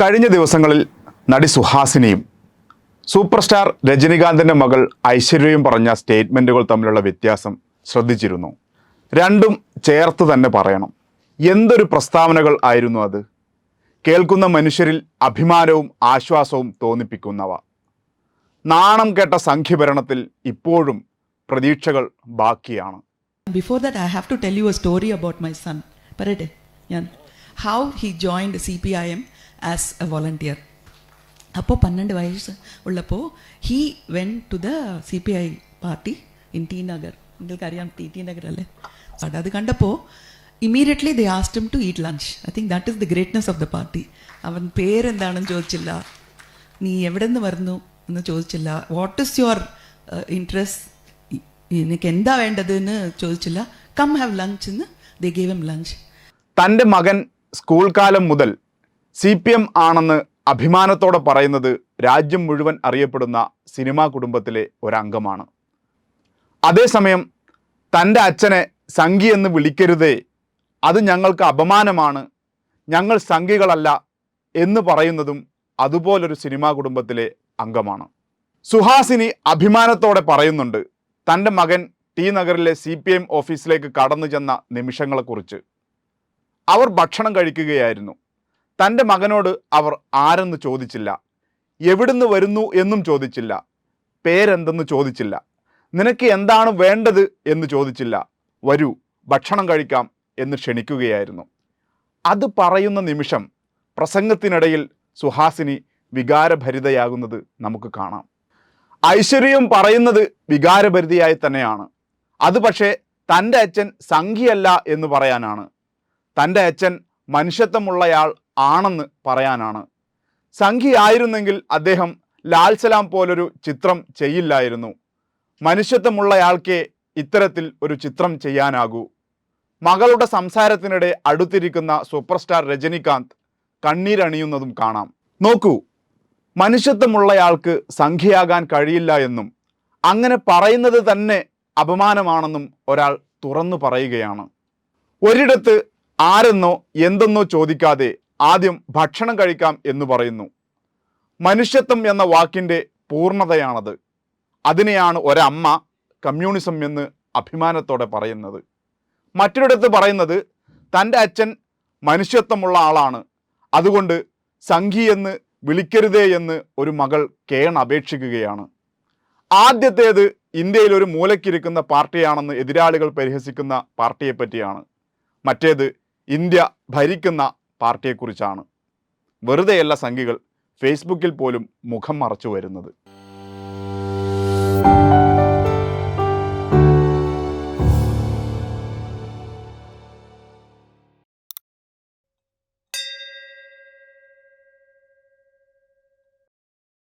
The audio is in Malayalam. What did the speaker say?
കഴിഞ്ഞ ദിവസങ്ങളിൽ നടി സുഹാസിനിയും സൂപ്പർ സ്റ്റാർ രജനികാന്തിന്റെ മകൾ ഐശ്വര്യയും പറഞ്ഞ സ്റ്റേറ്റ്മെന്റുകൾ തമ്മിലുള്ള വ്യത്യാസം ശ്രദ്ധിച്ചിരുന്നു. രണ്ടും ചേർത്ത് തന്നെ പറയണം. എന്തൊരു പ്രസ്താവനകൾ ആയിരുന്നു അത്? കേൾക്കുന്ന മനുഷ്യരിൽ അഭിമാനവും ആശ്വാസവും തോന്നിപ്പിക്കുന്നവ. നാണം കേട്ട സംഖ്യഭരണത്തിൽ ഇപ്പോഴും പ്രതീക്ഷകൾ ബാക്കിയാണ്. Before that I have to tell you a story about my son പറയട്ടെ? ഞാൻ. How he joined C P I CPIM as a volunteer അപ്പോൾ പന്ത്രണ്ട് വയസ്സ് ഉള്ളപ്പോൾ he went to the C P I party in T Nagar നിങ്ങൾക്ക് അറിയാം ടി ടി നഗർ അല്ലേ? അവിടെ അത് കണ്ടപ്പോൾ immediately they asked him to eat lunch I think that is the greatness of the party അവൻ പേരെന്താണെന്ന് ചോദിച്ചില്ല. നീ എവിടെ നിന്ന് വരുന്നു? എന്ന് ചോദിച്ചില്ല. വാട്ട് ഇസ് യുവർ ഇൻട്രസ്റ്റ് എനിക്ക് എന്താ വേണ്ടത്? എന്ന് ചോദിച്ചില്ല. കം ഹാവ് ലഞ്ച് എന്ന്. ദേ ഗേവ് എം ലഞ്ച് തന്റെ മകൻ സ്കൂൾ കാലം മുതൽ സി പി എം ആണെന്ന് അഭിമാനത്തോടെ പറയുന്നത് രാജ്യം മുഴുവൻ അറിയപ്പെടുന്ന സിനിമാ കുടുംബത്തിലെ ഒരംഗമാണ്. അതേസമയം തന്റെ അച്ഛനെ സംഘി എന്ന് വിളിക്കരുതേ അത് ഞങ്ങൾക്ക് അപമാനമാണ് ഞങ്ങൾ സംഘികളല്ല എന്ന് പറയുന്നതും അതുപോലൊരു സിനിമാ കുടുംബത്തിലെ അംഗമാണ്. സുഹാസിനി അഭിമാനത്തോടെ പറയുന്നുണ്ട് തന്റെ മകൻ ടി നഗറിലെ സി പി എം ഓഫീസിലേക്ക് കടന്നു ചെന്ന നിമിഷങ്ങളെക്കുറിച്ച്. അവർ ഭക്ഷണം കഴിക്കുകയായിരുന്നു. തന്റെ മകനോട് അവർ ആരെന്ന് ചോദിച്ചില്ല. എവിടുന്ന് വരുന്നു എന്നും ചോദിച്ചില്ല. പേരെന്തെന്ന് ചോദിച്ചില്ല. നിനക്ക് എന്താണ് വേണ്ടത് എന്ന് ചോദിച്ചില്ല. വരൂ ഭക്ഷണം കഴിക്കാം എന്ന് ക്ഷണിക്കുകയായിരുന്നു. അത് പറയുന്ന നിമിഷം പ്രസംഗത്തിനിടയിൽ സുഹാസിനി വികാരഭരിതയാകുന്നത് നമുക്ക് കാണാം. ഐശ്വര്യയും പറയുന്നത് വികാരഭരിതയായി തന്നെയാണ്. അത് പക്ഷേ തന്റെ അച്ഛൻ സംഖ്യയല്ല എന്ന് പറയാനാണ്. തന്റെ അച്ഛൻ മനുഷ്യത്വമുള്ളയാൾ ആണെന്ന് പറയാനാണ്. സംഖ്യയായിരുന്നെങ്കിൽ അദ്ദേഹം ലാൽ സലാം പോലൊരു ചിത്രം ചെയ്യില്ലായിരുന്നു. മനുഷ്യത്വമുള്ളയാൾക്കേ ഇത്തരത്തിൽ ഒരു ചിത്രം ചെയ്യാനാകൂ. മകളുടെ സംസാരത്തിനിടെ അടുത്തിരിക്കുന്ന സൂപ്പർ സ്റ്റാർ രജനികാന്ത് കണ്ണീരണിയുന്നതും കാണാം. നോക്കൂ മനുഷ്യത്വമുള്ളയാൾക്ക് സംഖ്യയാകാൻ കഴിയില്ല എന്നും അങ്ങനെ പറയുന്നത് തന്നെ അപമാനമാണെന്നും ഒരാൾ തുറന്നു പറയുകയാണ്. ഒരിടത്ത് ആരെന്നോ എന്തെന്നോ ചോദിക്കാതെ ആദ്യം ഭക്ഷണം കഴിക്കാം എന്ന് പറയുന്നു. മനുഷ്യത്വം എന്ന വാക്കിന്റെ പൂർണതയാണത്. അതിനെയാണ് ഒരമ്മ കമ്മ്യൂണിസം എന്ന് അഭിമാനത്തോടെ പറയുന്നത്. മറ്റൊരിടത്ത് പറയുന്നത് തന്റെ അച്ഛൻ മനുഷ്യത്വമുള്ള ആളാണ്. അതുകൊണ്ട് സംഘി എന്ന് വിളിക്കരുതേ എന്ന് ഒരു മകൾ കേൺ അപേക്ഷിക്കുകയാണ്. ആദ്യത്തേത് ഇന്ത്യയിൽ ഒരു മൂലക്കിരിക്കുന്ന പാർട്ടിയാണെന്ന് എതിരാളികൾ പരിഹസിക്കുന്ന പാർട്ടിയെപ്പറ്റിയാണ്. മറ്റേത് ഇന്ത്യ ഭരിക്കുന്ന പാർട്ടിയെക്കുറിച്ചാണ്. വെറുതെയല്ല സംഘികൾ ഫേസ്ബുക്കിൽ പോലും മുഖം മറച്ചു വരുന്നത്.